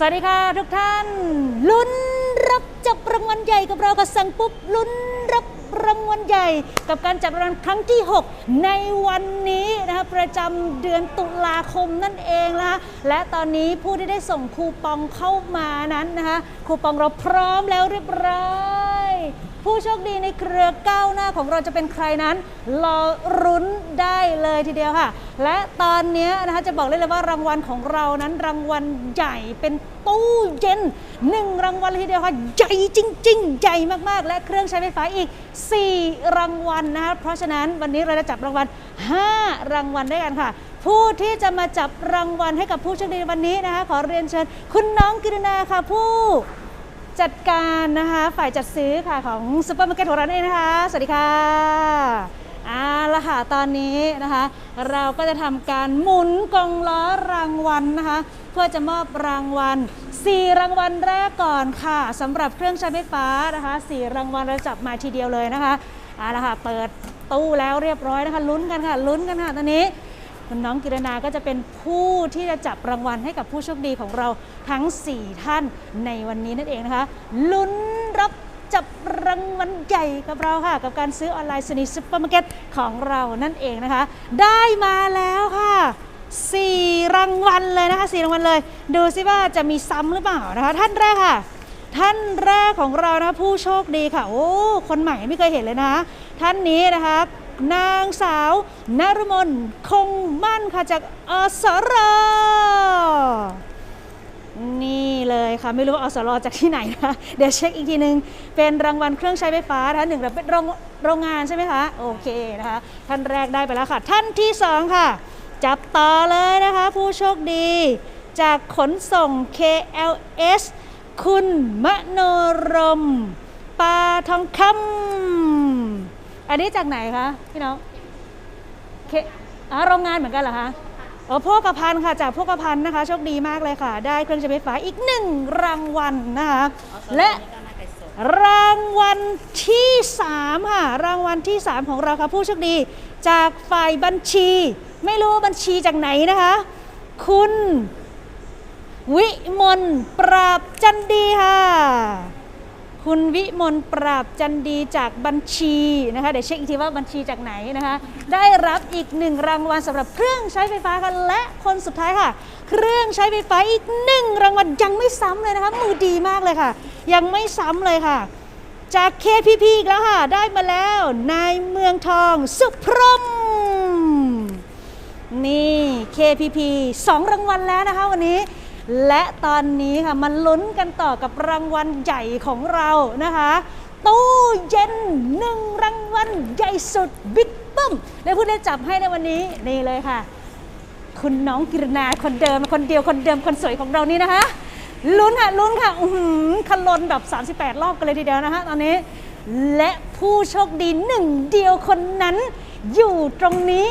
สวัสดีค่ะทุกท่าน ลุ้นรับจับรางวัลใหญ่กับเรากับสั่งปุ๊บลุ้นรับรางวัลใหญ่ กับการจับรางวัลครั้งที่ 6 ในวันนี้นะคะประจำเดือนตุลาคมนั่นเองนะคะและตอนนี้ผู้ที่ได้ส่งคูปองเข้ามานั้นนะคะคูปองเราพร้อมแล้วเรียบร้อย ผู้โชคดีในเครือก้าวหน้าของเราจะเป็นใครนั้น รอรุ้นได้เลยทีเดียวค่ะ และตอนนี้นะคะจะบอกได้เลยว่ารางวัลของเรานั้นรางวัลใหญ่เป็นตู้เย็นหนึ่งรางวัลทีเดียวค่ะใหญ่จริง ๆ ใหญ่มากๆ และเครื่องใช้ไฟฟ้าอีก 4 รางวัลนะคะเพราะฉะนั้นวันนี้เราจะจับรางวัล 5 รางวัลด้วยกันค่ะผู้ที่จะมาจับรางวัลให้กับผู้โชคดีวันนี้นะคะ ขอเรียนเชิญ คุณน้องกิรณาค่ะผู้ จัดการนะคะฝ่ายจัดซื้อค่ะของซูเปอร์มาร์เก็ตของเราเองนะคะ สวัสดีค่ะเอาละค่ะตอนนี้นะคะ เราก็จะทำการหมุนกองล้อรางวัลนะคะ เพื่อจะมอบรางวัล 4 รางวัลแรกก่อนค่ะสำหรับเครื่องใช้ไฟฟ้านะคะ 4 รางวัลเราจับมาทีเดียวเลยนะคะเอาละค่ะเปิดตู้แล้วเรียบร้อยนะคะลุ้นกันค่ะลุ้นกันค่ะตอนนี้ น้องกิรณาก็จะเป็นผู้ที่จะจับรางวัลให้กับผู้โชคดีของเราทั้ง 4 ท่านในวันนี้นั่นเองนะคะ ลุ้นรับจับรางวัลใหญ่กับเราค่ะ กับการซื้อออนไลน์สนิทซุปเปอร์มาร์เก็ตของเรานั่นเองนะคะ ได้มาแล้วค่ะ4รางวัลเลยนะคะ4รางวัลเลย ดูซิว่าจะมีซ้ำหรือเปล่านะคะ ท่านแรกค่ะ ท่านแรกของเรานะผู้โชคดีค่ะ โอ้ คนใหม่ไม่เคยเห็นเลยนะท่านนี้นะคะ นางสาวนรมนคงมั่นค่ะจากอสรนี่เลยค่ะ ไม่รู้ว่าอสรจากที่ไหนนะ เดี๋ยวเช็คอีกทีนึง เป็นรางวัลเครื่องใช้ไฟฟ้านะคะหนึ่งเป็นโรงโรงงานใช่ไหมคะ โอเคนะคะ ท่านแรกได้ไปแล้วค่ะ ท่านที่สองค่ะ จับต่อเลยนะคะ ผู้โชคดี จากขนส่ง KLS คุณมโนรมปาทองคำ อันนี้จากไหนคะพี่น้องเคอ่าโรงงานเหมือนกันเหรอคะอ๋อพวกกระพันค่ะจากพวกกระพันนะคะโชคดีมากเลยค่ะ ได้เครื่องใช้ไฟฟ้าอีกหนึ่งรางวัลนะคะและรางวัลที่3ค่ะรางวัลที่ 3 ของเราค่ะผู้โชคดี จากฝ่ายบัญชี ไม่รู้บัญชีจากไหนนะคะ คุณ วิมลปราบจันดีค่ะ คุณวิมลปราบจันดีจากบัญชีนะคะเดี๋ยวเช็คอีกทีว่าบัญชีจากไหนนะคะ ได้รับอีกหนึ่งรางวัลสำหรับเครื่องใช้ไฟฟ้าค่ะและคนสุดท้ายค่ะ เครื่องใช้ไฟฟ้าอีกหนึ่งรางวัลยังไม่ซ้ำเลยนะคะมือดีมากเลยค่ะ ยังไม่ซ้ำเลยค่ะ จาก KPP อีกแล้วค่ะ ได้มาแล้วนายเมืองทองสุพรมนี่ KPP 2 รางวัลแล้วนะคะวันนี้ และตอนนี้ค่ะมันลุ้นกันต่อกับรางวัลใหญ่ของเรานะคะ ตู้เย็นหนึ่งรางวัลใหญ่สุดบิ๊กบึ้มและผู้ได้จับให้ในวันนี้นี่เลยค่ะ คุณน้องกิรณาคนเดิมคนเดียวคนเดิมคนสวยของเรานี่นะคะลุ้นค่ะลุ้นค่ะอือหือคันลนแบบ 38 รอบกันเลยทีเดียวนะคะตอนนี้ และผู้โชคดีหนึ่งเดียวคนนั้นอยู่ตรงนี้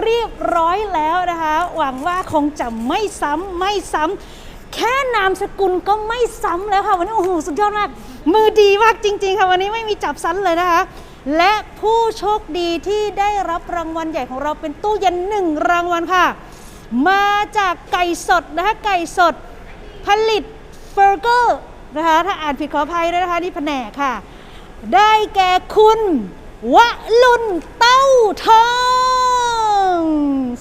เรียบร้อยแล้วนะคะ หวังว่าคงจะไม่ซ้ำไม่ซ้ำแค่นามสกุลก็ไม่ซ้ำแล้วค่ะ วันนี้โอ้โหสุดยอดมาก มือดีมากจริง ๆ ค่ะ วันนี้ไม่มีจับซ้ำเลยนะคะ และผู้โชคดีที่ได้รับรางวัลใหญ่ของเราเป็นตู้เย็นหนึ่งรางวัลค่ะ มาจากไก่สดนะคะไก่สด ผลิตเฟอร์เกอร์นะคะถ้าอ่านผิดขออภัยด้วยนะคะนี่แผนกค่ะ ได้แก่คุณวะลุนเต้าทอง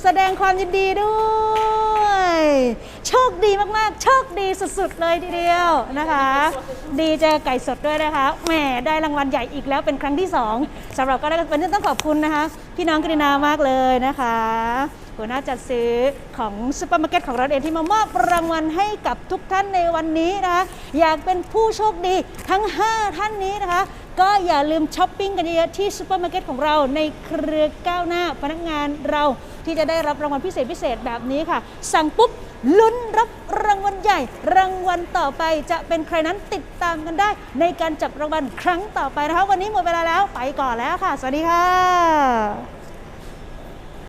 แสดงความยินดีด้วย โชคดีมากๆ โชคดีสุดๆเลยทีเดียวนะคะ ดีเจอไก่สดด้วยนะคะแหมได้รางวัลใหญ่อีกแล้วเป็นครั้งที่สองสำหรับก็ได้วันนี้ต้องขอบคุณนะคะ พี่น้องกฤนามากเลยนะคะหัวหน้าจัดซื้อของซูเปอร์มาร์เก็ตของเราเองที่มามอบรางวัลให้กับทุกท่านในวันนี้นะคะอยากเป็นผู้โชคดีทั้ง 5 ท่านนี้นะคะ ก็อย่าลืมช้อปปิ้งกันเยอะๆที่ซูเปอร์มาร์เก็ตของเราในเครือก้าวหน้าพนักงานเราที่จะได้รับรางวัลพิเศษพิเศษแบบนี้ค่ะ สั่งปุ๊บลุ้นรับรางวัลใหญ่ รางวัลต่อไปจะเป็นใครนั้นติดตามกันได้ ในการจับรางวัลครั้งต่อไปนะคะ วันนี้หมดเวลาแล้วไปก่อนแล้วค่ะ สวัสดีค่ะ